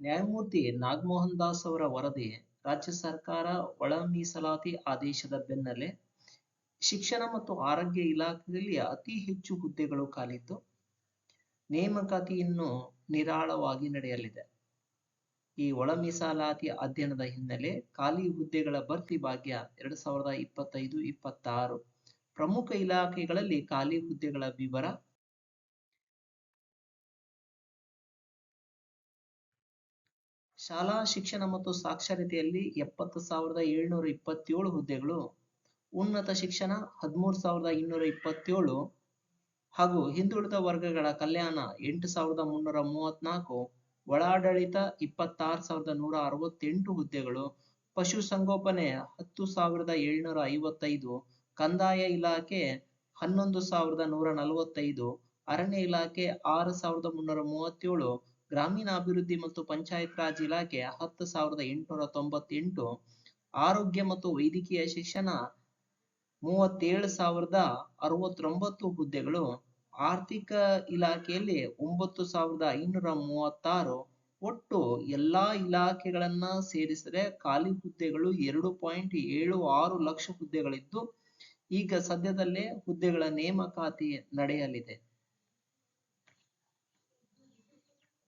ನ್ಯಾಯಮೂರ್ತಿ ನಾಗಮೋಹನ್ ದಾಸ್ ಅವರ ವರದಿ ರಾಜ್ಯ ಸರ್ಕಾರ ಒಳ ಮೀಸಲಾತಿ ಆದೇಶದ ಬೆನ್ನಲ್ಲೇ ಶಿಕ್ಷಣ ಮತ್ತು ಆರೋಗ್ಯ ಇಲಾಖೆಯಲ್ಲಿ ಅತಿ ಹೆಚ್ಚು ಹುದ್ದೆಗಳು ಕಾಲಿದ್ದು ನೇಮಕಾತಿಯನ್ನು ನಿರಾಳವಾಗಿ ನಡೆಯಲಿದೆ. ಈ ಒಳ ಮೀಸಲಾತಿ ಅಧ್ಯಯನದ ಹಿನ್ನೆಲೆ ಖಾಲಿ ಹುದ್ದೆಗಳ ಭರ್ತಿ ಭಾಗ್ಯ ಎರಡ್ ಸಾವಿರದ ಇಪ್ಪತ್ತೈದು ಇಪ್ಪತ್ತಾರು ಪ್ರಮುಖ ಇಲಾಖೆಗಳಲ್ಲಿ ಖಾಲಿ ಹುದ್ದೆಗಳ ವಿವರ ಶಾಲಾ ಶಿಕ್ಷಣ ಮತ್ತು ಸಾಕ್ಷರತೆಯಲ್ಲಿ ಎಪ್ಪತ್ತು ಸಾವಿರದ ಏಳ್ನೂರ ಇಪ್ಪತ್ತೇಳು ಹುದ್ದೆಗಳು, ಉನ್ನತ ಶಿಕ್ಷಣ ಹದಿಮೂರು ಸಾವಿರದ ಇನ್ನೂರ ಇಪ್ಪತ್ತೇಳು ಹಾಗೂ ಹಿಂದುಳಿದ ವರ್ಗಗಳ ಕಲ್ಯಾಣ ಎಂಟು ಸಾವಿರದ ಮುನ್ನೂರ ಮೂವತ್ನಾಲ್ಕು ಒಳಾಡಳಿತ ಇಪ್ಪತ್ತಾರು ಸಾವಿರದ ನೂರ ಅರವತ್ತೆಂಟು ಹುದ್ದೆಗಳು ಪಶುಸಂಗೋಪನೆ ಹತ್ತು ಸಾವಿರದ ಏಳ್ನೂರ ಐವತ್ತೈದು, ಕಂದಾಯ ಇಲಾಖೆ ಹನ್ನೊಂದು ಸಾವಿರದ ನೂರ ನಲವತ್ತೈದು, ಅರಣ್ಯ ಇಲಾಖೆ ಆರು ಸಾವಿರದ ಮುನ್ನೂರ ಮೂವತ್ತೇಳು ಗ್ರಾಮೀಣಾಭಿವೃದ್ಧಿ ಮತ್ತು ಪಂಚಾಯತ್ ರಾಜ್ ಇಲಾಖೆ ಹತ್ತು ಸಾವಿರದ ಎಂಟುನೂರ ತೊಂಬತ್ತೆಂಟು ಆರೋಗ್ಯ ಮತ್ತು ವೈದ್ಯಕೀಯ ಶಿಕ್ಷಣ ಮೂವತ್ತೇಳು ಸಾವಿರದ ಅರವತ್ತೊಂಬತ್ತು ಹುದ್ದೆಗಳು ಆರ್ಥಿಕ ಇಲಾಖೆಯಲ್ಲಿ ಒಂಬತ್ತು ಸಾವಿರದ ಐನೂರ ಮೂವತ್ತಾರು ಒಟ್ಟು ಎಲ್ಲಾ ಇಲಾಖೆಗಳನ್ನ ಸೇರಿಸಿದರೆ ಖಾಲಿ ಹುದ್ದೆಗಳು ಎರಡು ಪಾಯಿಂಟ್ ಏಳು ಆರು ಲಕ್ಷ ಹುದ್ದೆಗಳಿದ್ದು ಈಗ ಸದ್ಯದಲ್ಲೇ ಹುದ್ದೆಗಳ ನೇಮಕಾತಿ ನಡೆಯಲಿದೆ.